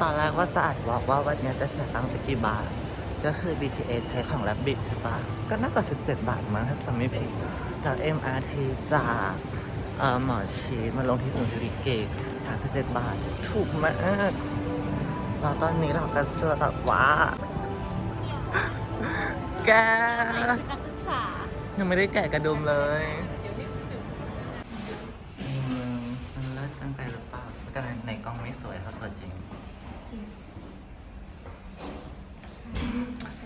ตอนแรกว่าจะอัดบอกว่าวันเนี้ยจะเสียตังค์ไปกี่บาท ก็คือ BTS ใช้ของ Rabbit ใช่ปะก็น่าจะ 17 บาทมั้งถ้าจำไม่ผิดจาก MRT จากเอ่อหมอชีสมาลงที่สุนทรีเกต37 บาท ถูกมากแล้วตอนนี้เราก็จะแบบว่า แกนักศึกษายังไม่ได้แกะกระดุมเลยจริงมึงมันเลิศกันไปหรือเปล่าแต่ในกล้องไม่สวยเท่าตัวจริง จริง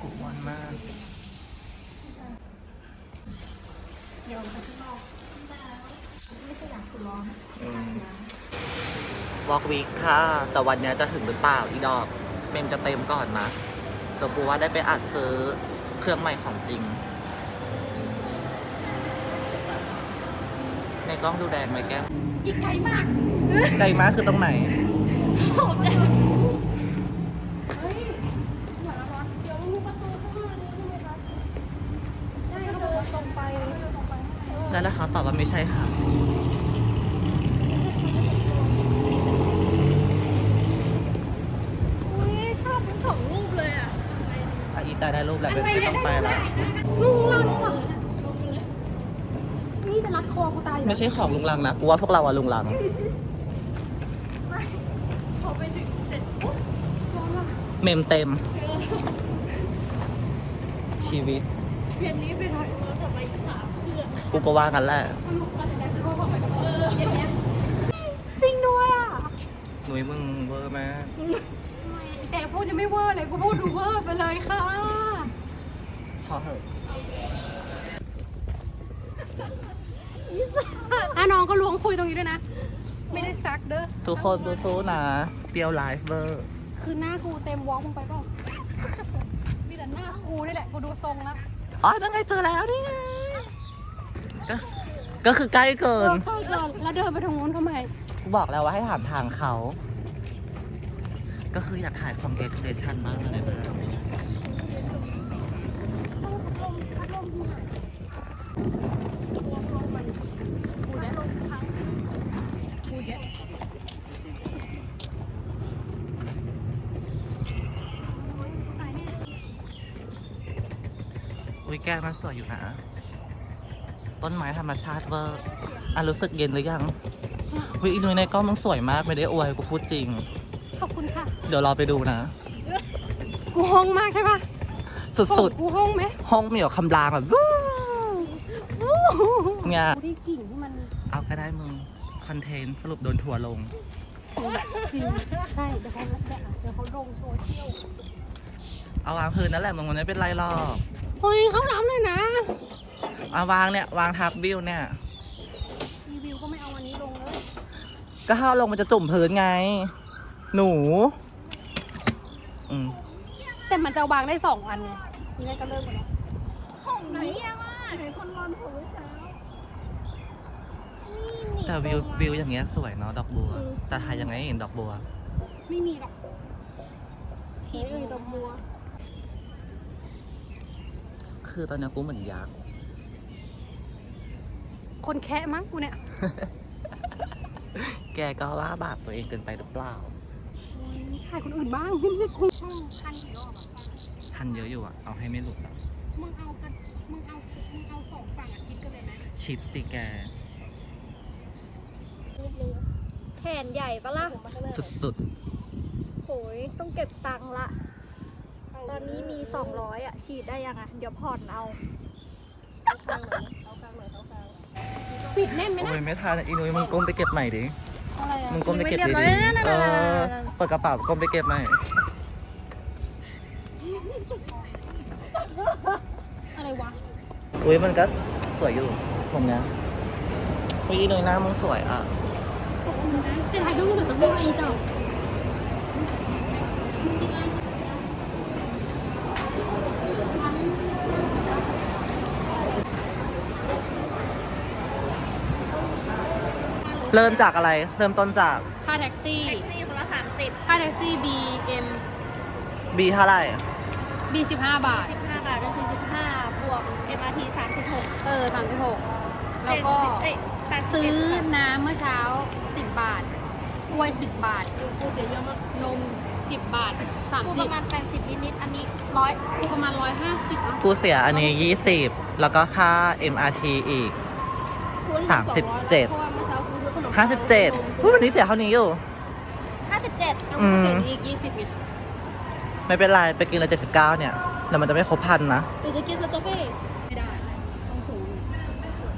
กูอ้วนมาก เดี๋ ยวมาข้างนอกไม่ใช่อยากคุณร้อนวอล์กวีคค่ะ แต่วันเนี้ยจะถึงหรือเปล่าอีดอก เมมจะเต็มก่อนนะแต่กูว่าได้ไปอัดซื้อเครื่องใหม่ของจริง ในกล้องดูแดงไหมแก้มอีกไกลมาก ไกลมากคือตรงไหนโหดเลยเฮ้ยหัวร้อนเดี๋ยวลูกประตูข้างหน้านี้ใช่ไหมคะได้เดินตรงไปเดินตรงไปเออ แล้วแล้วเขาตอบว่าไม่ใช่ค่ะอุ้ยชอบทั้งสองรูปเลยอะอะอีตาได้รูปแล้วไม่ต้องไปแล้วลุงลังอะนี่จะรัดคอกูตายอยู่ไม่ใช่ของลุงลังนะกูว่าพวกเราอะลุงลังพอไปถึงเสร็จปุ๊บร้อนว่ะเมมเต็ม ชีวิตเย็นนี้ไปถ่ายเวิร์กกลับมาอีกสามเครื่อง กูก็ว่ากันแหละสรุปตัดสินใจซื้อว่าไปกับเอออย่างเงี้ยจริงด้วยอะหนุ่ยมึงเวอร์มากแต่พูดยังไม่เวอร์เลยกูพูดดูเวอร์ไปเลยค่ะพอเถอะถ้าน้องก็ล้วงคุยตรงนี้ด้วยนะ ไม่ได้ซักเด้อ ทุกคนสู้ๆนะเปรียวไลฟ์เวอร์ คือหน้ากูเต็มวอล์กมึงไปเปล่ามีแต่หน้ากูนี่แหละ กูดูทรงแล้ว อ๋อนั่นไงเจอแล้วนี่ไง ก็ก็คือใกล้เกิเอนอก็เกินแล้วเดินไปทางนู้นทำไม กูบอกแล้วว่าให้ถามทางเขา ก็คืออยากถ่าย congratulation มากเลยนะกูเยอะกูเยอะอุ้ยแก้มันสวยอยู่นะ ต้นไม้ธรรมชาติเวอร์อะรู้สึกเย็นหรือยังวิอีนุยในกล้องมึงสวยมากไม่ได้อวยกูพูดจริง ขอบคุณค่ะ เดี๋ยวรอไปดูนะ กูห้องมากใช่ปะสุดกูห้องไหมๆห้องมีแบบคำรามแบบวู้เนี่ยกูที่กิ่งที่มันเอาก็ได้มึงคอนเทนต์สรุปโดนทัวร์ลง จริง ใช่ เดี๋ยวเขาเดี๋ยวเขาลงโซเชียลเอาวางพื้นนั่นแหละมึงมันไม่เป็นไรหรอกเฮ้ยเขาล้ำเลยนะ เอาวางเนี่ยวางทับบิวเนี่ย รีวิวก็ไม่เอาอันนี้ลงเลยก็ถ้าเอาลงมันจะจุ่มพื้นไง หนู อืมแต่มันจะวางได้สองอันไงทีแรกก็เริ่มกันแล้วห้องไหนอะว่าไหนคนนอนหัวเช้านี่แต่วิววิวอย่างเงี้ยสวยเนาะดอกบัว แต่ถ่ายยังไงให้เห็นดอกบัว ไม่มีหรอกเฮ้ยเอ้ยดอกบัว คือตอนเนี้ยกูเหมือนยักษ์ คนแคะมั้งกูเนี่ย แกก็ว่าบาปตัวเองเกินไปหรือเปล่าถ่ายคนอื่นบ้างไม่ใช่กูห้องพันกี่รอบอะทันเยอะอยู่อะเอาให้ไม่หลุดอะมึงเอากันมึงเอามึงเอาสองฝั่งอาทิตย์กันเลยไหมชิดสิแกแขนใหญ่ปะล่ะ สุดโหยต้องเก็บตังค์ละ ตอนนี้มี200อะฉีดได้ยังอะเดี๋ยวผ่อนเอา ปิดแน่นไหมๆโอ้นะ ยไม่ทันอะอีนุ้ยมึงก้มไปเก็บใหม่ดิ อะไรอะมึงก้มไปเก็บไม่ดีเรียบร้ดิอยนั่นๆๆๆๆเออเปิดกระเป๋าก้มไปเก็บใหม่ อะไรวะ อุ้ยมันก็สวยอยู่ผมเนี้ยอุ้ยอีนุ้ยหน้ามึงสวยอะ แต่ถ่ายรูปกับจะพูดอะไรอีกต่อ เริ่มจากอะไร เริ่มต้นจาก ค่าแท็กซี่ แท็กซี่คนละ30ค่าแท็กซี่ B M B เท่าไหร่ B สิบห้าบาท15บาทด้วย45บวก MRT 36เออสามสิบหกแล้วก็เอ้ย81ซื้อน้ำเมื่อเช้าสิบบาทกล้วยสิบบาทนมสิบบาทสามกูสิปบระมาณ80นิดๆอันนี้ร้อย กูประมาณร้อยห้าสิบกูเสียอันนี้ 20 แล้วก็ค่า MRT อีก สามสิบเจ็ดเพราะว่าเมื่อเช้ากูซื้อขนม57อุ้ยวันนี้เสียเท่านี้อยู่ ห้าสิบเจ็ดอืมเศษอีกยี่สิบอีกไม่เป็นไร ไปกินละ79เนี่ยเดี๋ยวมันจะไม่ครบพันนะ หรือจะกินสตอเฟ่ไม่ได้ต้องสูง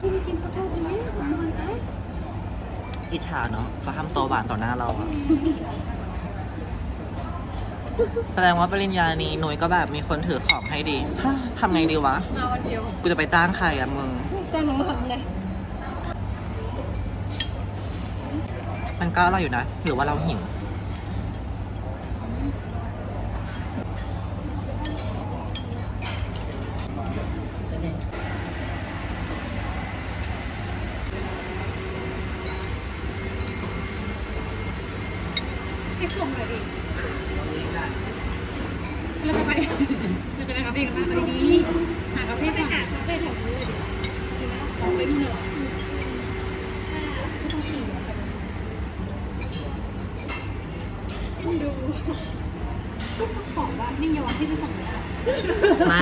ที่มีกินสักครู่ไหมผมมันนะอิจฉาเนาะเขาทำตัวหวานต่อหน้าเราอะแสดงว่าปริญญานี้หนุยก็แบบมีคนถือของให้ดีฮะทำไงดีวะ มาวันเดียว กูจะไปจ้างใครอะมึง จ้างน้องทำไง มันก็อร่อยอยู่นะ หรือว่าเราหิวไปส่งเลยดิ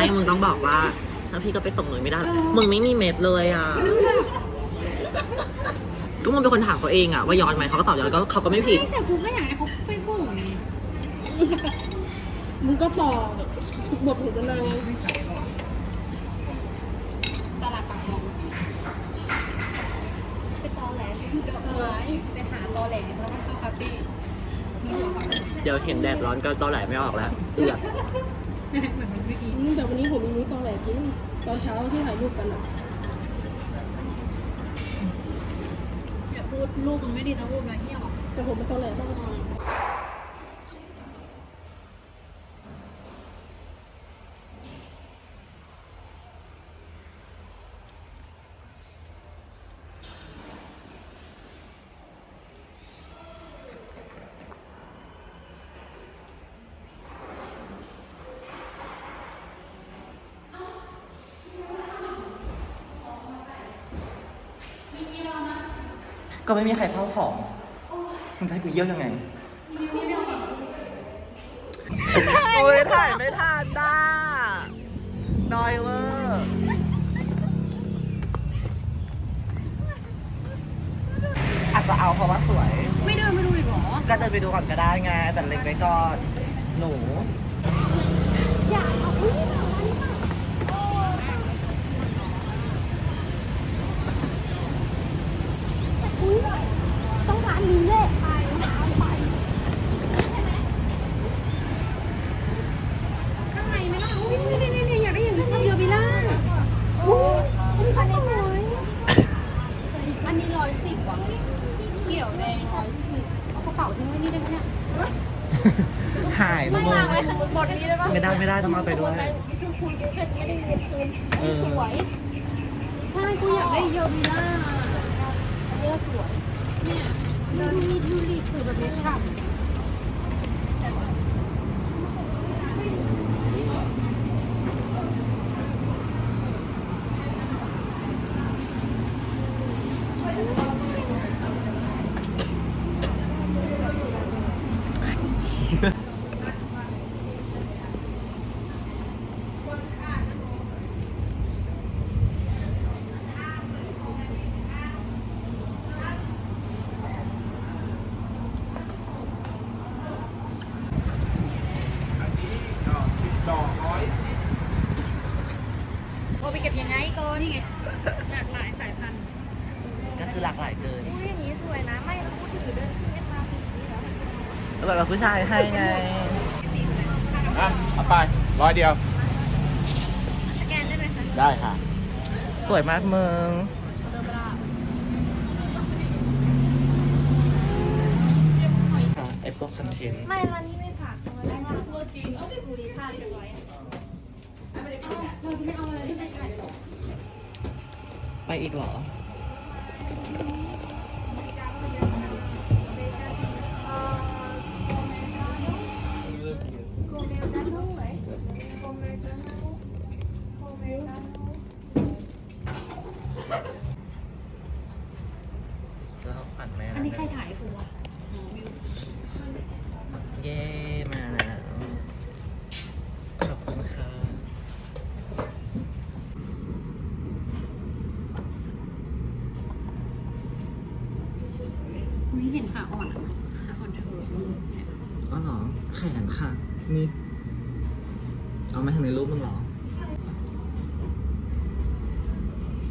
ม่มึงต้องบอกว่าถ้าพี่ก็ไปส่งหนุยไม่ได้เออมึงไม่มีเม็ดเลยอะ ก็มึงเป็นคนถามเขาเองอะว่าย้อนไหมเขาก็ตอบย้อนแล้วก็เขาก็ไม่ผิด แต่กูก็อยากให้เขาไปส่งไงมึงก็ต่อแบบบทหัวกันเลยตลาดปากคลองไปตอแหลเออไปหาตอแหลกแล้วก็เข้าคาเฟ่มีหัวฝักเหมือนเดี๋ยวเห็นแดดร้อนก็ตอแหลไม่ออกแล้วเอือด มันไม่ดีแต่วันนี้ผมมีนุ้ยตอแหลจริงตอนเช้าที่ถ่ายรูปกันอะอย่าพูดลูกมันไม่ดีนะพูดนะเที่ยวอะแต่ผมเป็นตอแหลบ้าง ก็ไม่มีใครเข้าของมึงจะให้กูเยี่ยวยังไงโอ้ยถ่ายไม่ทันด้าน้อยเวอร์อาจจะเอาเพราะว่าสวย ไม่เดินไปดูอีกเหรอ ก็เดินไปดูก่อนก็ได้ไง แต่เล็งไว้ก่อน หนู อย่าเอา อุ้ยต้องร้านนี้แหละไปไปข้างในไหมล่ะอุ้ยนี่นี่นี่อยากได้อย่างนี้ชอบเดียวบิล่าอู้มีคาร์เนชั่นอันนี้ร้อยสิบว่ะเกี่ยวแดงร้อยสิบเอากระเป๋าทิ้งไว้นี่ได้ไหมเนี่ยหายนะมึงวางไว้ข้างบนนี้ได้ปะไม่ได้ไม่ได้ต้องเอาไปด้วยคุยกันแค่ไม่ได้เรียนคืนสวยใช่กูอยากได้เยลบิล่า เลือกสวย เนี่ยเดินนี่ดูดิคือแบบนี้ฉ่ำโอไป เก็บยังไงก่อนนี่ไงหลากหลายสายพันธุ์ก็คือหลากหลายเกินอุ้ยอย่างนี้สวยนะไม่แล้วพูดถือเดินขึ้นเอ็มอาร์ทีนี้แล้วแล้วแบบว่าผู้ชายให้ไงอะเอาไปร้อยเดียว สแกนได้ไหมคะได้ค่ะ สวยมากมึงไอพวกคอนเทนต์ไม่ร้านนี้ไม่ฝากตัวได้ว่าตัวจริงเอาไปฟูดีผ้าเรียบร้อยเราจะไม่เอาอะไรที่ไปขายหรอ ไป อีกเหรอ ขาอ่อนขาอ่อนเธออ๋อเหรอแขนค่ะ นี่ เอามาทำในรูปมันเหรอ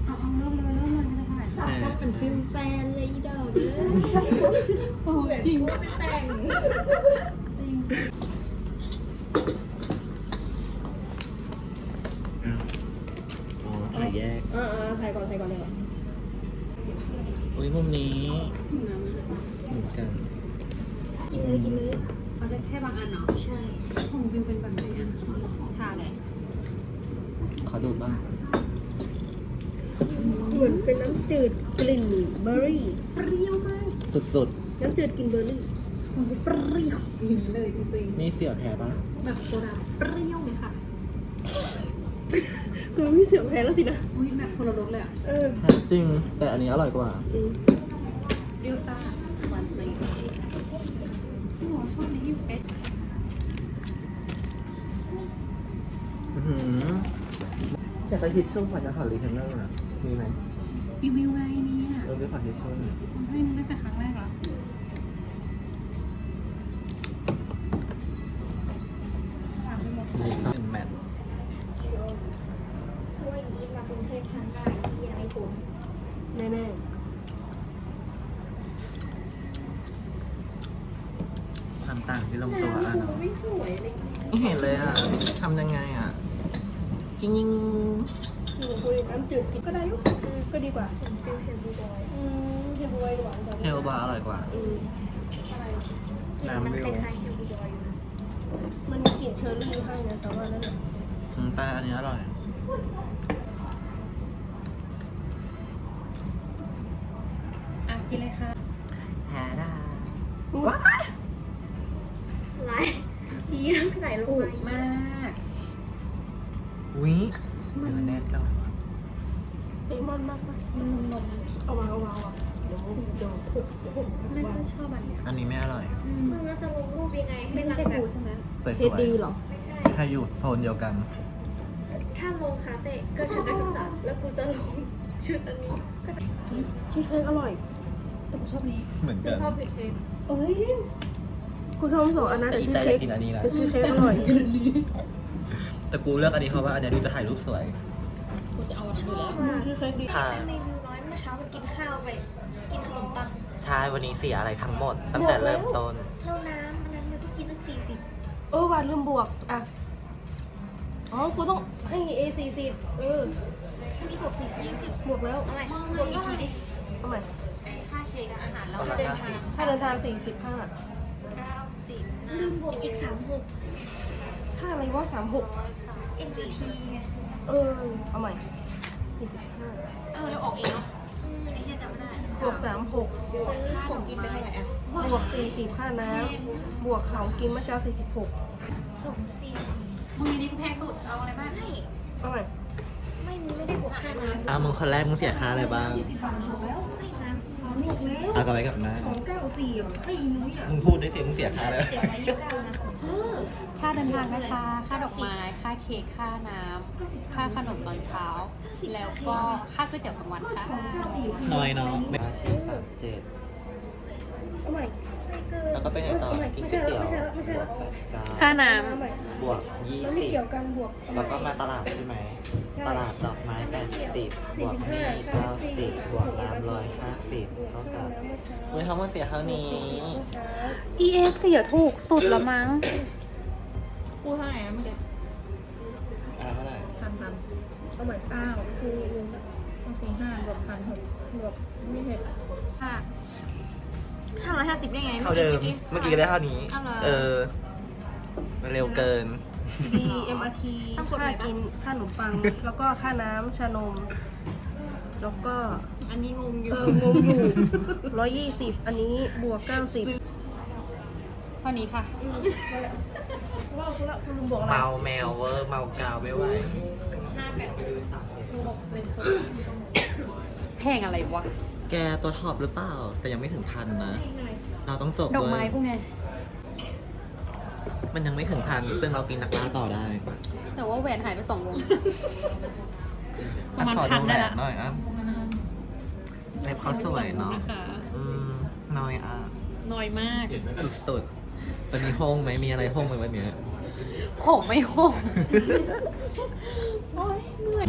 เอาเอาเริ่มเลยเริ่มเลยไม่ต้ค่านสาวก็เป็นฟิลแฟนเลยอีเดอร์เด้อโอ้จริงว่าเป็นแต่งจริงอ้าวอ๋อถ่ายแยก อ่าๆถ่ายก่อนถ่ายก่อนเลยก่อน อุ้ยมุมนี้เหมือนกันกินเลยกินเลยเขาจะแค่บางอันเนาะใช่ของวิวเป็นแบบไหนอะชาเลยขอดูบ้างเหมือนเป็นน้ำจืดกลิ่นเบอร์รี่เปรี้ยวมากสุดน้ำจืดกลิ่นเบอร์รี่เปรี้ยวอย่างนี้เลยจริงๆ นี่เสี่ยวแท้ปะๆแบบโซดาเปรี้ยวเลยค่ะ คือไม่เสียงแพ้แล้วสินะ อุ้ยแบบคนละรสเลยอะเออจริง แต่อันนี้อร่อยกว่า อืมเปรี้ยวซ่าหวานจริงพี่หมอชอบนี้อยู่เอ๊ะอื้อหืออยากได้ทิชชู่ขอจะขอรีเทนเนอร์นะมีไหมรีวิวไงนี่อะเออไปขอทิชชู่หน่อยให้มึงตั้งแต่ครั้งแรกเหรอ ความต่างที่ลงตัวอะเนาะไม่สวยเลยไม่เห็นเลยอะทำยังไงอะจริงยิงคือคุยน้ำจืดกินก็ได้ยุก็ดีกว่าฟิลเฮลบูบอยอืมเฮลบูบอยหวานจังเฮลบาร์อร่อยกว่า อืมกลิ่นมันคล้ายๆเฮลบูบอยอยู่นะมันมีกลิ่นเชอร์รี่ให้นะแต่ว่านั่นแหละอืมแต่อันนี้อร่อย อะกินเลยค่ะแฮดาว้า น้ำไหลลงอุมามากวิเดี๋ยวแนทก่อนเอมอนมากปะมันนมเอามาเอามาเอามาเดี๋ยวเดี๋ยวถูกเดี๋ยวผมๆไม่ค่อยชอบอันเนี้ยอันนี้ไม่อร่อยอืมมึงแล้วจะลงรูปยังไงให้ไม่มันใช่แบกูบใช่ไหมสวยเทสดีเหรอ ไม่ใช่ ๆถ้าอยู่โซนเดียวกัน ถ้าลงคาเต้ก็ชุดนักศึกษาแล้วกูจะลงชุดอันนี้ก็ชีสเค้กอร่อยแต่กูชอบนี้เหมือนกัน ชอบผิดเองเอ้ย คุณทอมส่งอันนั้นแต่อีชื่อแต่อเค้กินอันนี้นะแต่ชื่อเค้กอร่อยแต่กูเลือกอันนี้เพราะว่าอันนี้ดูจะถ่ายรูปสวย กูจะเอาอันนั้นอยู่แล้วมากชื่อเค้กดีค่ะ แม่เมนูน้อยเมื่อเช้าไปกินข้าวไป กินขนมปังใช่วันนี้เสียอะไรทั้งหมด ตั้งแต่เริ่มต้น แล้วน้ำอันนั้นเราก็กินตั้งสี่สิบเออว่าลืมบวกอะอ๋อกูต้องให้ A 4 0เอออันนี้บวกสี่สิบบวกแล้วเอาใหม่บวกอีกทีดิเอาใหม่ค่าเค้กอาหารแล้วก็เดินทางค่าเดินทาง45 ลืมบวกอีกสามหกค่าอะไรวะสามหกเอ็นบีทีไงเออ เอาใหม่สี่สิบห้าเออเราออกเองเนาะอืมไอ้เหี้ยจำไม่ได้บวกสามหกซื้อของกินไปเท่าไหร่อะบวกสี่สิบค่าน้ำบวกเขากินเมื่อเช้าสี่สิบหกสองสี่มึงนี้นี่กูแพงสุด เอาอะไรบ้างไม่เอาใหม่ไม่มีไม่ได้บวกค่าน้ำอะมึงคนแรกมึงเสียค่าอะไรบ้าง ล้วไม่น้ำบวกแล้วเอากลับไปกับน้าสองเก้าสี่อะให้อีนุ้ยอะมึงพูดได้สิมึงเสียค่าแล้ว เสียไปยี่สิบเก้านะเออค่าเดินทางนะคะ ค่าดอกไม้ ค่าเค้ก ค่าน้ำ ค่าขนมตอนเช้า แล้วก็ค่าก๋วยเตี๋ยวกลางวันก็ค่ะสองเก้าสี่คือน้อยเนาะไม่ที่สามเจ็ดเอาใหม่ไม่เกิน แล้วก็เป็นไงต่อเอาใหม่กินไม่ก๋ใช่วยแล้วเตี๋ยวไม่ใช่แล้วไม่ใช่แล้วบวกแปดเก้าค่าน้เอาใหม่บวกยี่มันไม่สิบเกี่ยวกันบวกแล้วก็มาตลาดใช่ไหม ใช่ตลาดดอกไม้แปดสิบบวกมีเก้าสิบบวกน้ำร้อยห้าสิบเท่ากับเฮ้ยทั้งหมดเสียเท่านี้เมื่อเช้า EX เสียถูกสุดละมั้ง พูดเท่าไหร่นะเมื่อกี้อ่าเท่าไหร่พันพันเอาใหม่เก้าคือรวมต้องสี่ห้าบวกพันหกบวกไม่เห็นค่ะ ห้าร้อยห้าสิบได้ไงเท่าเดิม เมื่อกี้ก็ได้เท่านี้เอาเหรอเออมันเร็วเกิน B M R T ต้องกดค่าไหนปะ กินค่าขนมปัง แล้วก็ค่าน้ำชานม แล้วก็อันนี้งงอยู่เอองงอยู่ร้อยยี่สิบอันนี้บวกเก้าสิบเท่านี้ค่ะ ว่าคุณละคุณลุงบอกอะไรเมาแมวเวอร์เมากาวไม่ไหวห้าแปดหกเป็นคนแพงอะไรวะ แกตัวท็อปหรือเปล่า แต่ยังไม่ถึงพันนะ เราต้องจบดอกด้วยไม้กูไง มันยังไม่ถึงพันซึ่งเรากินนักล่าต่อได้แต่ว่าแหวนหายไปสองวง ประมาณอ่ขอพันดูได้แหวละ นหน่อยอะเล็บเขาสวยเนาะนะคะอืมน้อยอะน้อยมากสุดวันนี้ห้องไหมมีอะไรห้องไหมวันเนี้ยผมไม่หงโอ้ยเหนื่อย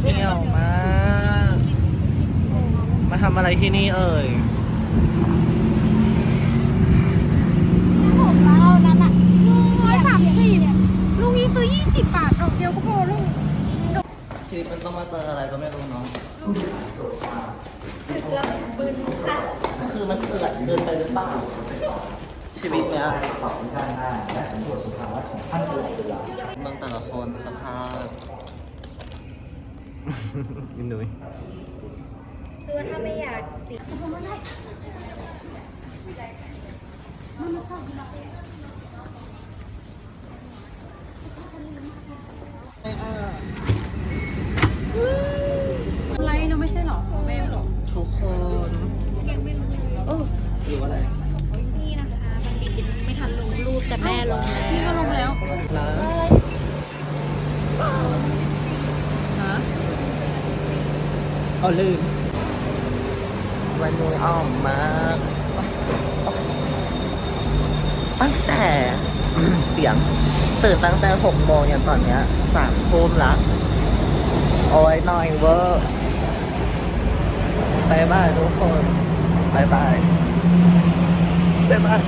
เที่ยวมากมา ทำอะไรที่นี่เอ่ยผมเรานั้นอะร้อยสามสิบลุงนี้ซื้อยี่สิบบาทดอกเดียวก็พอลุงชีวิตมันต้องมาเจออะไรก็ไม่รู้เนาะคือมันเกิดเกินไปหรือเปล่า ชีวิตเนี้ยตอบด้านหน้าและสำรวจสภาวะของท่านตลอดเวลาเมืองแต่ละคนสภาพอินดุ ยคือถ้าไม่อยากสิไรเราไม่ใช่หรอแม่หรอทุกคนเออหรือว่าอะไรนี่นะคะมันมีไม่ทันลงรูปแต่แม่ลงแล้วนี่ก็ลงแล้วร้านฮะเอาลืม วันนี้อ้อมมากตั้งแต่เสียงตื่นตั้งแต่หกโมงอย่างตอนเนี้ยสามทุ่มละโอ้ยหน่อยเวอร์บายบายทุกคนบายบายบายบาย